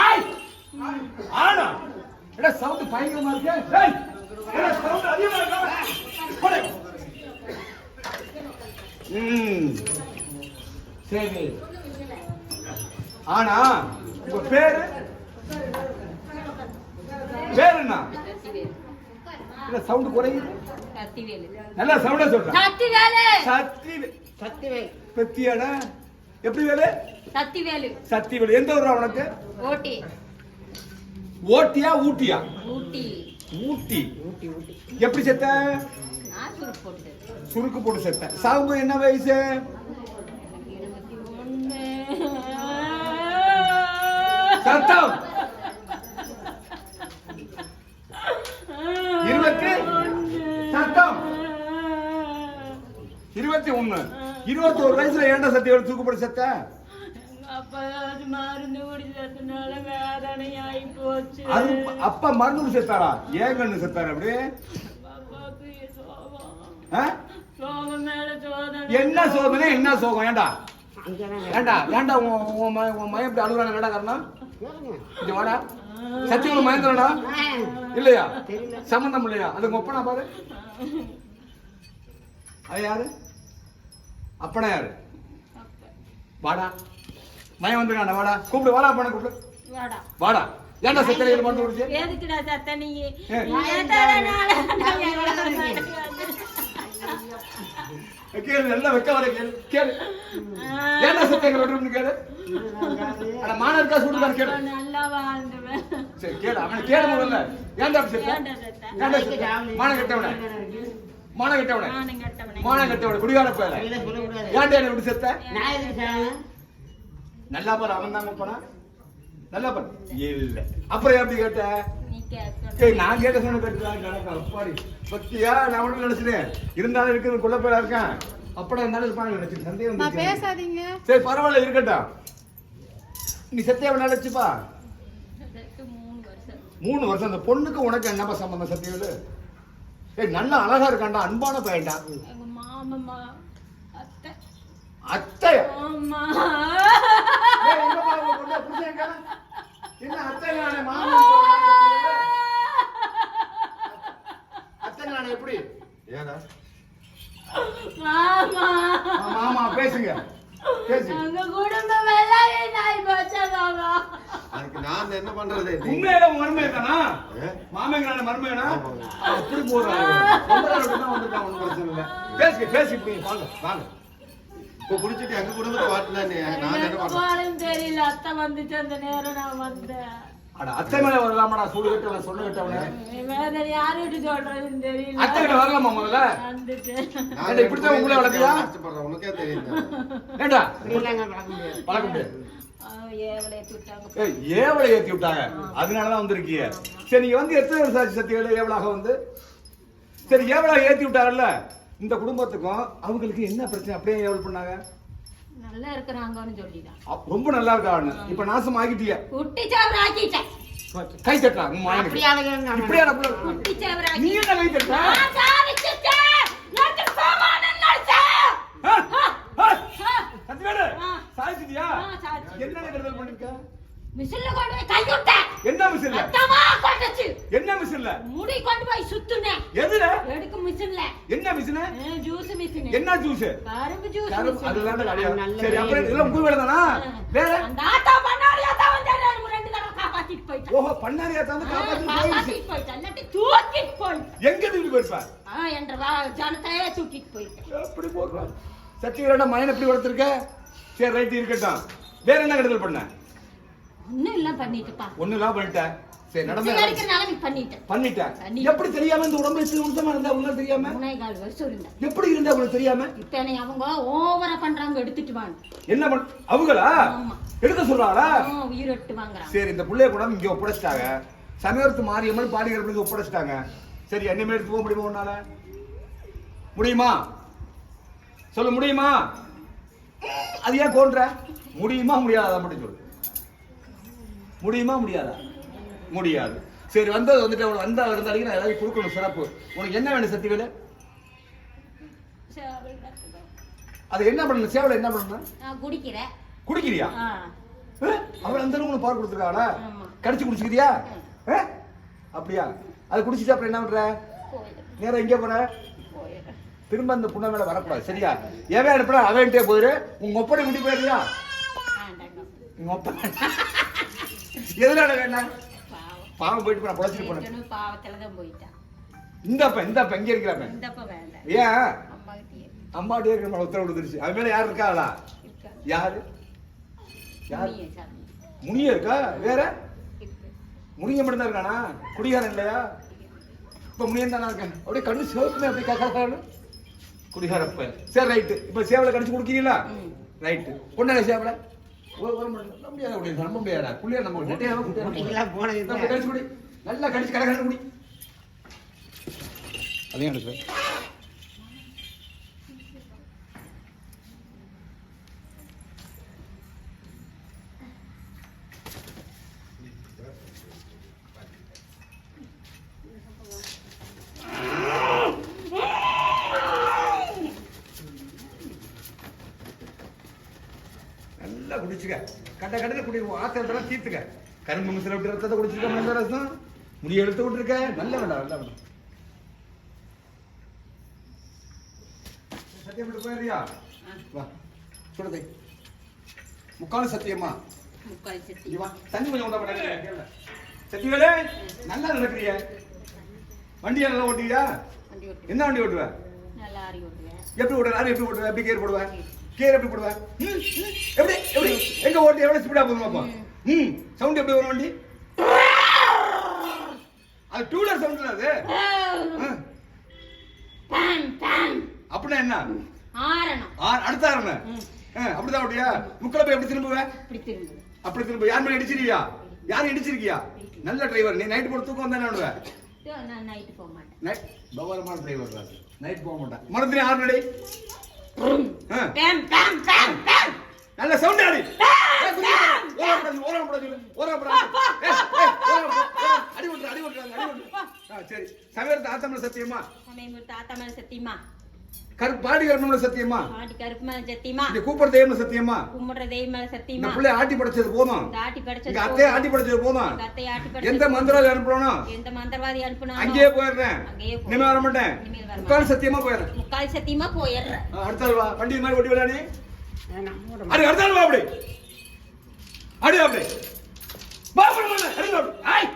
ஆய் ஆனா எடா சவுண்ட் பயங்கரமா இருக்கு? டேய் எடா சவுண்ட் அதிகமா இருக்கு? போடு. ம். சரி. ஆனா உங்க பேரு? பேர் என்ன? சவுண்ட் குறையுது? நல்லா சவுண்டா சொல்றேன் சக்திவேலு. சக்தி சக்திவேல். பெத்தியாடா. எப்படி வேலை? சக்திவேலு சக்தி வேலை எந்த ஊரா உனக்கு? ஓட்டி ஓட்டியா ஊட்டியா? ஊட்டி. ஊட்டி. ஊட்டி ஊட்டி. எப்படி செத்த? சுருக்கு போட்டு செத்த சாவு என்ன வயசு? சத்தம். இருபத்தி சத்தம். இருபத்தி ஒண்ணு. இருபத்தி ஒரு வயசுல ஏன்டா சத்தியோட தூக்கு போட்டு செத்த? அப்ப மருந்து செத்தாரா ஏன் கண்ணு செத்தாரு அப்படி? என்ன சோதனை. என்ன சோகம்? ஏண்டா ஏண்டா ஏண்டா உன் உன் மய- உன் மயம் இப்படி அழுகுறாங்க என்னடா காரணம். இங்க வாடா. சத்தியம் மயந்திரடா ஆ, இல்லையா. சம்பந்தம் இல்லையா? அது உங்க ஒப்பனா பாரு. அது யாரு? அப்பனா யாரு? வாடா. மயம் வந்துருக்காண்டா வாடா. கூப்பிடு வாடா அப்பனை கூப்பிடு. வாடா. வாடா. ஏன்டா சத்தியம் மருந்து குடிச்சு எதுக்குடா சத்த நீ? கேளு நல்லா வைக்க வர கேளு கேளு. ஏன்டா சத்தியம் விட்டுருந்து கேளு. அட மான இருக்கா சுடுதான் கேளு. நல்லா வாழ்ந்துவேன் சரி கேளு அவனை கேளு முதல்ல. ஏன்டா செத்த ஏன்டா செத்த? ஏன்டா செத்த மான கட்டவன. மான கட்டவன. நானும் கெட்டவனே. மான கட்டவன. குடிகார பேர. ஏன்டா என்ன இப்படி செத்த நான் எதுக்கு? நல்லா பாரு அவன் தாங்க போனா. நல்லா பாரு. இல்ல. அப்புறம் எப்படி கேட்ட. சரி நான் கேட்ட சொன்ன கேட்டுதான் கணக்கு அப்பாடி. பத்தியா? நான் ஒண்ணு நினைச்சிட்டேன் இருந்தாலும் இருக்கிறது குள்ள பேரா இருக்கான் அப்படா இருந்தாலும் இருப்பாங்க நினைச்சு சந்தேகம். பேசாதீங்க. சரி பரவாயில்ல இருக்கட்டும். நீ சத்தியாவை நினைச்சுப்பா மூணு வருஷம். மூணு வருஷம். அந்த பொண்ணுக்கு உனக்கு என்னப்பா சம்பந்தம்? சத்தியவேலு ஏய் நல்லா அழகா இருக்கான்டா. அன்பான பையன்டா. அத்தை அத்தை ஆமா ஏய், எங்கப்பா உங்க பொண்ணு? புருஷன் எங்க? நானே எப்படி? ஏடா? மாமா. பேசுங்க. குடும்பம் எல்லாம் போச்சா மாமா? அதுக்கு என்ன பண்றது? உண்மையில மருமை தானா? மாமங்களான மருமைனா ஆமாங்க. அப்படி பிரச்சனை இல்லை. பேசுங்க வாங்க வாங்க. இப்ப எங்க குடும்பத்தை வாட்டினா நான் என்ன போறேன்னு தெரியல அத்தை வந்துச்சு அந்த நேரம் நான் வந்தேன். அட அத்தை மேல வரலாமாடா சூடு கட்டவன சொன்ன கட்டவன யாருகிட்ட சொல்றதுன்னு தெரியல. அத்தை கிட்ட வரலாமா முதல்ல? நான் உங்களை? கஷ்டப்படுறேன் உனக்கே தெரியும் ஏண்டா? முடியாது. ஏவலை ஏத்தி விட்டாங்க. அதனாலதான் வந்திருக்கீங்க. சரி நீங்க வந்து எத்தனை வருஷம் ஆச்சு சத்தியவேல ஏவலாக வந்து? சரி ஏவலாக ஏத்தி விட்டாங்கல்ல இந்த குடும்பத்துக்கும் அவங்களுக்கு என்ன பிரச்சனை? அப்படியே ஏவல் பண்ணாங்க. நல்லா இருக்கிறாங்கன்னு சொல்லிதான். அப்- ரொம்ப நல்லா இருக்கான்னு இப்ப நாசம் ஆகிட்டிய? குட்டி சவர ஆக்கிட்டேன் கை தட்டலாம் இப்படியா குட்டி நீ என்ன கை தட்ட நான் நான். என்ன கருதல் பண்ணிருக்க? மிஷின்ல கொண்டு போய் கைவிட்டேன் என்ன மிஷின்ல? ரத்தமா கொண்டுச்சு என்ன மிஷின்ல? முடி கொண்டு போய் சுத்துனேன். எதுல? எடுக்க மிஷின்ல. என்ன மிஷின்? Juice machine. என்ன ஜூஸ் கரும்பு ஜூஸ் கரும்பு அதுதான் மிஷின் கிடையாது. நல்ல சரி அப்புறம் வேலை. இதெல்லாம் உங்க வேலை தானா? வேற? அந்த ஆட்டோ பண்ணாரியா தான் வந்து ரெண்டு தடவை காப்பாத்திட்டு போயிட்டான். ஓஹோ பண்ணாரியா தந்து காப்பாத்தி போயிடுச்சு. காப்பாத்திட்டு போயிட்டான். இல்லாட்டி தூக்கிட்டு போயிட்டான். எங்க தூக்கி போயிருப்பா ஆ, என்ற ஜனத்தையே தூக்கிட்டு போயிட்டான். எப்படி போடுறான் சத்தியவேலோட மயன் எப்படி வளர்த்துருக்க சரி ரைட் இருக்கட்டும். வேற என்ன கெடுதல் பண்ண? ஒண்ணும் இல்ல பண்ணிட்டுப்பா இல்லாம பண்ணிட்டேன். சரி நடந்த பண்ணிட்டேன் பண்ணிட்டேன் பண்ணி- எப்படி தெரியாம இந்த உடம்பு இத்தனை நிமிஷமா இருந்தா உங்களுக்கு தெரியாம? மூணே கால் வருஷம் இருந்தேன் எப்படி இருந்தா உங்களுக்கு தெரியாம? இப்ப என்னை அவங்க ஓவரா பண்றாங்க எடுத்துட்டு வாங்க என்ன பண்ண அவங்களா. எடுக்க சொல்றாங்களா? வாங்குறாங்க. சரி இந்த புள்ளைய கூட இங்க ஒப்படைச்சிட்டாங்க. சமயத்து மாரியம்மன் பாடிக்கிறப்ப ஒப்படைச்சிட்டாங்க. சரி என்னமே எடுத்து போக முடியுமா உன்னால? முடியுமா? சொல்ல முடியுமா? அது ஏன் கோன்ற? முடியுமா முடியாதா? மட்டும் சொல்லு. முடியுமா முடியாதா? முடியாது. சரி வந்தது வந்துட்டு அவள் வந்தா இருந்தாலும் நான் ஏதாவது கொடுக்கணும் சிறப்பு. உனக்கு என்ன வேணும் சத்தியவேலு சரி, அது என்ன பண்ணணும்? சேவலை என்ன பண்ணணும் குடிக்கிறேன். குடிக்கிறியா? ஆ. அவள் அந்த அளவுக்கு பால் கொடுத்துருக்காளா? ஆமா. கடிச்சு குடிச்சுக்கிறியா? அப்படியா? அது குடிச்சிட்டு அப்புறம் என்ன பண்ற? போயிடுறேன். நேரா எங்கே போற? திரும்ப அந்த புண்ண மேல வரக்கூடாது சரியா? எவன் அனுப்புறா அவன்கிட்டே போயிரு. உங்க ஒப்பனை குடி போயிருக்கியா ஆண்டாங்க உங்க ஒப்பனை. எதனால வேண்டாம் பாவம் போயிட்டு நான் பொழைச்சிட்டு போனேன் பாவத்துல தான் போயிட்டான். இந்தப்ப இந்தப்ப எங்க இருக்கிறப்ப இந்தப்ப வேண்டாம். ஏன்? அம்மா கிட்டே இருக்கிற உத்தரவு கொடுத்துருச்சு. அது மேல யார் இருக்காளா இருக்கா. யாரு? யார்? முனிய இருக்கா? வேற? முனிய மட்டும் தான் இருக்கானா? குடிகாரன் இல்லையா? இப்ப முனியன் தானே இருக்கேன் அப்படியே கண்ணு சிவப்புமே அப்படி கக்காரு குடிகாரப்ப. சரி ரைட்டு இப்ப சேவலை கடிச்சு கொடுக்கீங்களா? ம். ரைட்டு கொண்டாட சேவலை? நம்ப முடியாது குள்ளியா நம்ம குட்டிக்கெல்லாம் போனது நம்ம கடிச்சு குடி. நல்லா கடிச்சு கடை குடி. அதையும் எடுக்கிறேன் நல்லா குடிச்சுக்க. கண்ட கடல குடி ஆத்திரத்தெல்லாம் தீர்த்துக்க. கரும்பு மிசில விட்டு ரத்தத்தை குடிச்சிருக்க மந்த ரசம்? முடிய எடுத்து விட்டுருக்க. நல்ல வேண்டாம் நல்ல வேண்டாம் சத்தியம் விட்டு போயிடுறியா? வா சொல்லுதை. முக்கால் சத்தியமா? தண்ணி கொஞ்சம் உண்டா பண்ண சத்தியவேலே நல்லா நடக்கிறிய? வண்டி நல்லா ஓட்டுவியா? என்ன வண்டி ஓட்டுவ? எப்படி லாரி எப்படி ஓட்டுவ? எப்படி கேர் போடுவ? கேர் எப்படி போடுவ? ம், ம், எப்படி? எப்படி? எங்க ஓட்டு எவ்வளவு ஸ்பீடா போகும் பாப்போம் ம் சவுண்ட் எப்படி வரும் வண்டி? அது டூ வீலர் சவுண்ட் அது. அப்படின்னா என்ன? அடுத்த ம். அப்படிதான் ஓட்டியா? முக்கில் போய் எப்படி திரும்புவ? இப்படி திரும்புது அப்படி திரும்ப. யார் மேல யாரும் இடிச்சிருக்கியா? நல்ல டிரைவர் நீ நைட் போட தூக்கம் வந்தானே விடுவ இதோ நான் நைட்டு போக மாட்டேன். நைட் பவரமான டிரைவர் தான் நைட் போக மாட்டேன் நடி நல்ல சவுண்ட் ஆடி. போடு. போடு, சரி. சமையல் ஆத்தமிழ சத்தியமா? சமயம் தாத்தா மேல சத்தியமா? கரு பாடி சத்தியமா? பாட்டி கருப்பு மேல சத்தியமா? இந்த கூப்பிட தெய்வம் சத்தியமா? கும்பிடுற தெய்வம் இந்த சத்தியமா பிள்ளை ஆட்டி படைச்சது போதும். இந்த ஆட்டி படிச்சது எங்க. ஆட்டி படைச்சது போதும். அத்தையை ஆட்டி எந்த படிச்சது மந்திராலி அனுப்பணும் எந்த மந்திரவாதி அனுப்புனா அங்கேயே போயிடுறேன். இனிமே வர மாட்டேன் முக்கால் சத்தியமா போயிடுறேன். முக்கால் சத்தியமா போயிடுறேன். அடுத்த வண்டி மாதிரி ஓட்டி விளையாடி அடி அடுத்தாலும் ஆள் அடி அப்படி. வா அப்படி, அப்படி, அடி அப்படி. ஆய்.